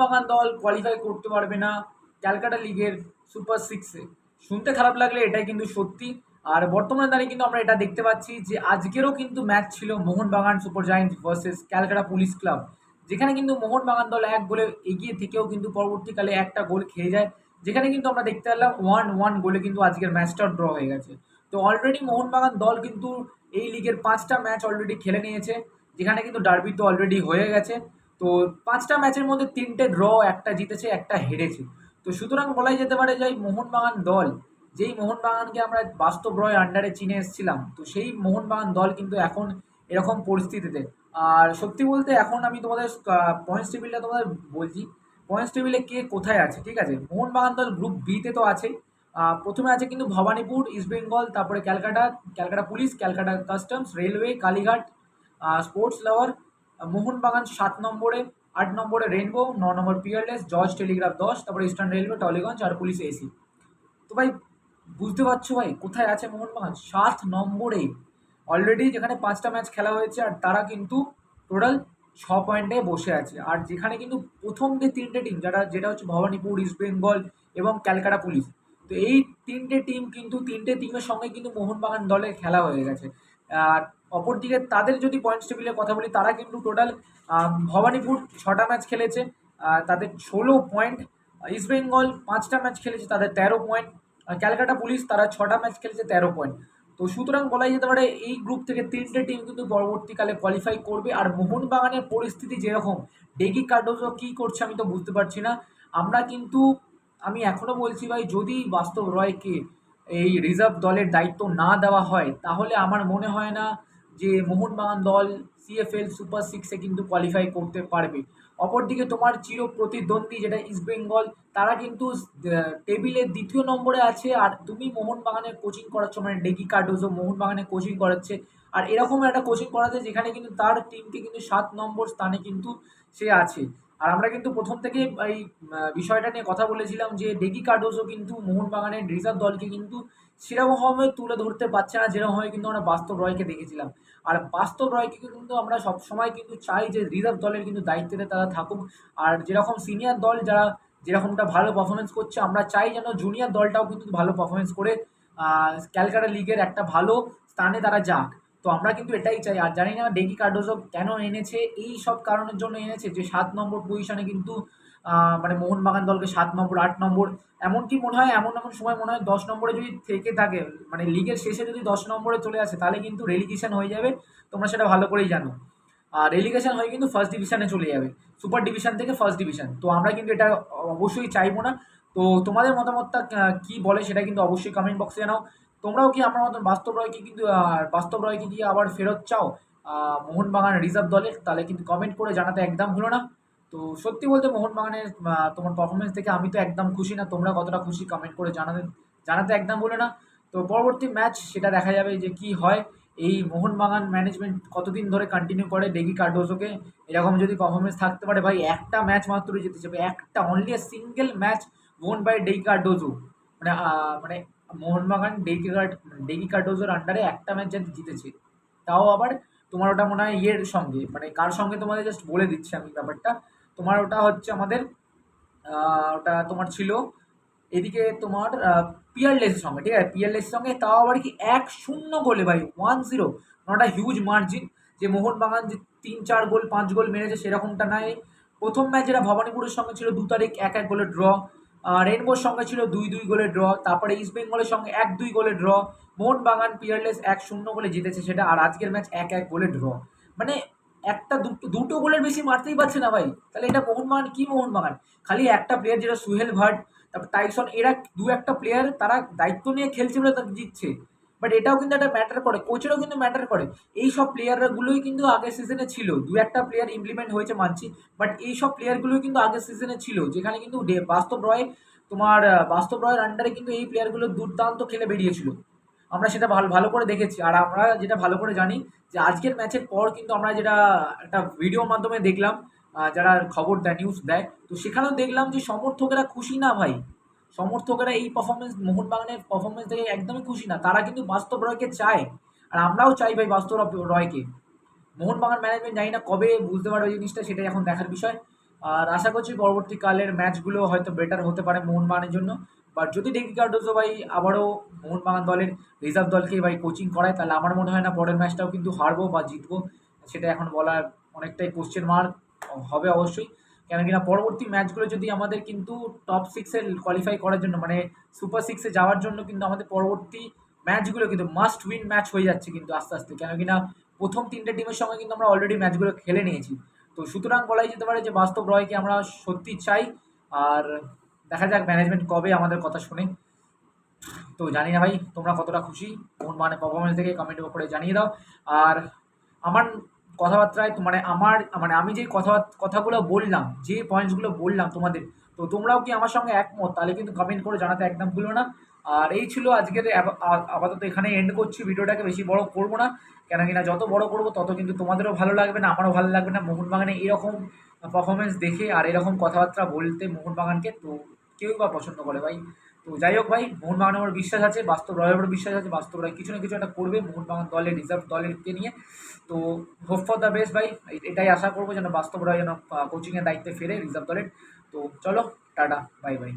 মোহনবাগান দল কোয়ালিফাই করতে পারবে না ক্যালকাটা লিগের সুপার সিক্সে শুনতে খারাপ লাগলে এটাই কিন্তু সত্যি। আর বর্তমানে দাঁড়িয়ে কিন্তু আমরা এটা দেখতে পাচ্ছি যে আজকেরও কিন্তু ম্যাচ ছিল Mohun Bagan Super Giant versus Calcutta Police Club যেখানে কিন্তু মোহনবাগান দল এক গোলে এগিয়ে থেকেও কিন্তু পরবর্তীকালে একটা গোল খেয়ে যায়। যেখানে কিন্তু আমরা দেখতে পেলাম ওয়ান ওয়ান গোলে কিন্তু আজকের ম্যাচটা ড্র হয়ে গেছে। তো অলরেডি মোহনবাগান দল কিন্তু এই লিগের পাঁচটা ম্যাচ অলরেডি খেলে নিয়েছে। যেখানে কিন্তু ডার্বি তো অলরেডি হয়ে গেছে। তো পাঁচটা ম্যাচের মধ্যে তিনটে ড্র, একটা জিতেছে, একটা হেরেছে। তো সুতরাং বলাই যেতে পারে যে মোহনবাগান দল, যেই মোহনবাগানকে আমরা বাস্তব রয় আন্ডারে চিনে এসেছিলাম, তো সেই মোহনবাগান দল কিন্তু এখন এরকম পরিস্থিতিতে। আর সত্যি বলতে এখন আমি তোমাদের পয়েন্টস টেবিলটা তোমাদের বলছি পয়েন্টস টেবিলে কে কোথায় আছে, ঠিক আছে? মোহনবাগান দল গ্রুপ বিতে তো আছে প্রথমে আছে কিন্তু ভবানীপুর ইস্ট বেঙ্গল তারপরে Calcutta Calcutta Police, Calcutta Customs Railway Kalighat Sports Lover Mohun Bagan সাত নম্বরে, আট নম্বরে রেনবো ন নম্বর পিয়ারলেস জর্জ টেলিগ্রাফ দশ, তারপরে ইস্টার্ন রেলওয়ে, টলিগঞ্জ আর পুলিশ এসি। তো ভাই, বুঝতে পারছ ভাই, কোথায় আছে মোহনবাগান? সাত নম্বরে। অলরেডি যেখানে পাঁচটা ম্যাচ খেলা হয়েছে আর তারা কিন্তু টোটাল ছ পয়েন্টে বসে আছে। আর যেখানে কিন্তু প্রথম যে তিনটে টিম যারা, যেটা হচ্ছে ভবানীপুর ইস্ট বেঙ্গল এবং ক্যালকাটা পুলিশ, তো এই তিনটে টিম কিন্তু, তিনটে টিমের সঙ্গে কিন্তু মোহনবাগান দলে খেলা হয়ে গেছে। আর অপরদিকে তাদের যদি পয়েন্টস টেবিলের কথা বলি, তারা কিন্তু টোটাল ভবানীপুর ছটা ম্যাচ খেলেছে তাদের ষোলো পয়েন্ট ইস্ট বেঙ্গল পাঁচটা ম্যাচ খেলেছে, তাদের তেরো পয়েন্ট ক্যালকাটা পুলিশ তারা ছটা ম্যাচ খেলেছে, তেরো পয়েন্ট তো সুতরাং বলাই যেতে পারে, এই গ্রুপ থেকে তিনটে টিম কিন্তু পরবর্তীকালে কোয়ালিফাই করবে। আর মোহনবাগানের পরিস্থিতি যেরকম ডেগি কার্ডোজো কী করছে আমি তো বুঝতে পারছি না। আমরা কিন্তু, আমি এখনও বলছি ভাই, যদি বাস্তব রয়কে এই রিজার্ভ দলের দায়িত্ব না দেওয়া হয়, তাহলে আমার মনে হয় না যে মোহনবাগান দল সিএফএল সুপার সিক্সে কিন্তু কোয়ালিফাই করতে পারবে। অপরদিকে তোমার চির প্রতিদ্বন্দ্বী যেটা ইস্ট বেঙ্গল তারা কিন্তু টেবিলের দ্বিতীয় নম্বরে আছে, আর তুমি মোহনবাগানের কোচিং করাচ্ছ মানে ডেকি কার্ডোজো মোহনবাগানে কোচিং করাচ্ছে। আর এরকম একটা কোচিং করাচ্ছে যেখানে কিন্তু তার টিমকে কিন্তু সাত নম্বর স্থানে কিন্তু সে আছে। আর আমরা কিন্তু প্রথম থেকে এই বিষয়টা নিয়ে কথা বলেছিলাম যে ডেকি কার্ডোসও কিন্তু মোহনবাগানের রিজার্ভ দলকে কিন্তু সেরকমভাবে তুলে ধরতে পারছে না, যেরকমভাবে কিন্তু আমরা বাস্তব রয়কে দেখেছিলাম। আর বাস্তব রয়কে কিন্তু আমরা সবসময় কিন্তু চাই যে রিজার্ভ দলের কিন্তু দায়িত্বে তারা থাকুক। আর যেরকম সিনিয়র দল যারা যেরকমটা ভালো পারফরমেন্স করছে, আমরা চাই যেন জুনিয়র দলটাও কিন্তু ভালো পারফরমেন্স করে ক্যালকাটা লিগের একটা ভালো স্থানে তারা যাক। তো আমরা কিন্তু এটাই চাই। আর জানি না ডেকি কার্ডোজো কেন এনেছে, এই সব কারণের জন্য এনেছে যে সাত নম্বর পজিশনে কিন্তু মানে মোহনবাগান দলকে সাত নম্বর, আট নম্বর, এমনকি মনে হয়, এমন এমন সময় মনে হয় দশ নম্বরে যদি থেকে থাকে মানে লিগের শেষে যদি দশ নম্বরে চলে আসে, তাহলে কিন্তু রেলিগেশন হয়ে যাবে। তোমরা সেটা ভালো করেই জানো। আর রেলিগেশন হয়ে কিন্তু ফার্স্ট ডিভিশনে চলে যাবে। সুপার ডিভিশন থেকে ফার্স্ট ডিভিশন তো আমরা কিন্তু এটা অবশ্যই চাইব না। তো তোমাদের মতামতটা কি বলে সেটা কিন্তু অবশ্যই কমেন্ট বক্সে জানাও। তোমরাও কি আমার মতন বাস্তব রয়কে কিন্তু বাস্তব রয়কে কি আবার ফেরত চাও মোহনবাগান রিজার্ভ দলের তাহলে কিন্তু কমেন্ট করে জানাতে একদম ভুলো না। তো সত্যি বলতে মোহনবাগানের তোমার পারফরমেন্স থেকে আমি তো একদম খুশি না। তোমরা কতটা খুশি কমেন্ট করে জানাতে জানাতে একদম ভুলো না। তো পরবর্তী ম্যাচ সেটা দেখা যাবে যে কি হয়। এই মোহনবাগান ম্যানেজমেন্ট কতদিন ধরে কন্টিনিউ করে? ডেগি কার্ডোজোকে এরকম যদি পারফরমেন্স থাকতে পারে ভাই, একটা ম্যাচ মাত্র জিতে যাবে। একটা only single match won by Deggie Cardozo মানে মানে মোহনবাগান ডেগি কার্ডোজোর আন্ডারে একটা ম্যাচ যাতে জিতেছে, তাও আবার তোমার ওটা মনে হয় ইয়ের সঙ্গে মানে কার সঙ্গে তোমাদের জাস্ট বলে দিচ্ছি আমি ব্যাপারটা, তোমার ওটা হচ্ছে আমাদের ওটা তোমার ছিল এদিকে তোমার পিয়ারলেসের সঙ্গে, ঠিক আছে? পিয়ারলেসের সঙ্গে তাও আবার কি এক শূন্য গোলে ভাই ওয়ান জিরো ওটা হিউজ মার্জিন যে মোহনবাগান যে তিন, চার গোল, পাঁচ গোল মেরেছে সেরকমটা নাই। প্রথম ম্যাচ যেটা ভবানীপুরের সঙ্গে ছিল দু তারিখ, এক এক গোলে ড্র রেনবোর সঙ্গে ছিল দুই দুই গোলে ড্র তারপরে ইস্ট বেঙ্গলের সঙ্গে এক দুই গোলে ড্র মোহনবাগান পিয়ারলেস এক শূন্য গোলে জিতেছে সেটা, আর আজকের ম্যাচ এক এক গোলে ড্র মানে একটা দুটো দুটো গোলের বেশি মারতেই পারছে না ভাই। তাহলে এটা মোহনবাগান কি মোহনবাগান খালি একটা প্লেয়ার যেটা সুহেল ভাট তারপর টাইসন এরা দু একটা প্লেয়ার তারা দায়িত্ব নিয়ে খেলছে বলে জিতছে। বাট এটাও কিন্তু একটা ম্যাটার করে কোচেরও কিন্তু ম্যাটার করে। এই সব প্লেয়ারগুলোই কিন্তু আগের সিজনে ছিল। দু একটা প্লেয়ার ইমপ্লিমেন্ট হয়েছে মানছি। বাট এই সব প্লেয়ারগুলোই কিন্তু আগের সিজনে ছিল। যেখানে কিন্তু বাস্তব রয়, তোমার বাস্তব রয়ের আন্ডারে কিন্তু এই প্লেয়ারগুলো দুর্দান্ত খেলে বেরিয়েছিল। আমরা সেটা ভালো ভালো করে দেখেছি। আর আমরা যেটা ভালো করে জানি যে আজকের ম্যাচের পর কিন্তু আমরা যেটা একটা ভিডিওর মাধ্যমে দেখলাম যারা খবর দেয় নিউজ দেয়, তো সেখানেও দেখলাম যে সমর্থকেরা খুশি না ভাই। সমর্থকেরা এই পারফরমেন্স মোহনবাগানের পারফরমেন্স দেখে একদমই খুশি না। তারা কিন্তু বাস্তব রয়কে চায়। আর আমরাও চাই ভাই বাস্তব রয়কে। মোহনবাগান ম্যানেজমেন্ট জানি না কবে বুঝতে পারবে জিনিসটা, সেটাই এখন দেখার বিষয়। আর আশা করছি পরবর্তীকালের ম্যাচগুলো হয়তো বেটার হতে পারে মোহনবাগানের জন্য। বাট যদি ডেঙ্কি কার্ডোজো ভাই আবারও মোহনবাগান দলের রিজার্ভ দলকে ভাই কোচিং করায়, তাহলে আমার মনে হয় না পরের ম্যাচটাও কিন্তু হারবো বা জিতবো। সেটা এখন বলার অনেকটাই কোশ্চেন মার্ক হবে অবশ্যই। কেন কিনা পরবর্তী ম্যাচগুলো যদি আমাদের কিন্তু টপ সিক্সে কোয়ালিফাই করার জন্য মানে সুপার সিক্সে যাওয়ার জন্য কিন্তু আমাদের পরবর্তী ম্যাচগুলো কিন্তু মাস্ট উইন ম্যাচ হয়ে যাচ্ছে কিন্তু আস্তে আস্তে। কেন কিনা প্রথম তিনটে টিমের সঙ্গে কিন্তু আমরা অলরেডি ম্যাচগুলো খেলে নিয়েছি। তো সুতরাং বলাই যেতে পারে যে বাস্তব রয়কে আমরা সত্যি চাই। আর দেখা যাক ম্যানেজমেন্ট কবে আমাদের কথা শুনে। তো জানি না ভাই, তোমরা কতটা খুশি? কোন মানে পারফরমেন্স থেকে কমেন্ট করে জানিয়ে দাও। আর আমার কথাবার্তায় মানে আমার মানে আমি যে কথা, কথাগুলো বললাম, যে পয়েন্টসগুলো বললাম তোমাদের, তো তোমরাও কি আমার সঙ্গে একমত? তাহলে কিন্তু কমেন্ট করে জানাতে একদম ভুলো না। আর এই ছিল আজকের আপ- আপাতত এখানে এন্ড করছি। ভিডিওটাকে বেশি বড় করব না কেন কিনা যত বড় করব, তত কিন্তু তোমাদেরও ভালো লাগবে না, আমারও ভালো লাগবে না। মোহনবাগানে এরকম পারফরমেন্স দেখে আর এরকম কথাবার্তা বলতে মোহনবাগানকে তো কেউই বা পছন্দ করে ভাই। তো যাই হোক ভাই মোহনবাগানের উপর বিশ্বাস আছে, বাস্তব রয়ের উপর বিশ্বাস আছে, বাস্তব রয় কিছু না কিছু একটা করবে মোহনবাগান দলের রিজার্ভ দলেরকে নিয়ে। তো হোপ ফর দ্য বেস্ট ভাই এটাই আশা করব যেন বাস্তব রয় যেন কোচিংয়ের দায়িত্বে ফেরে রিজার্ভ দলের। তো চলো, টাটা বাই বাই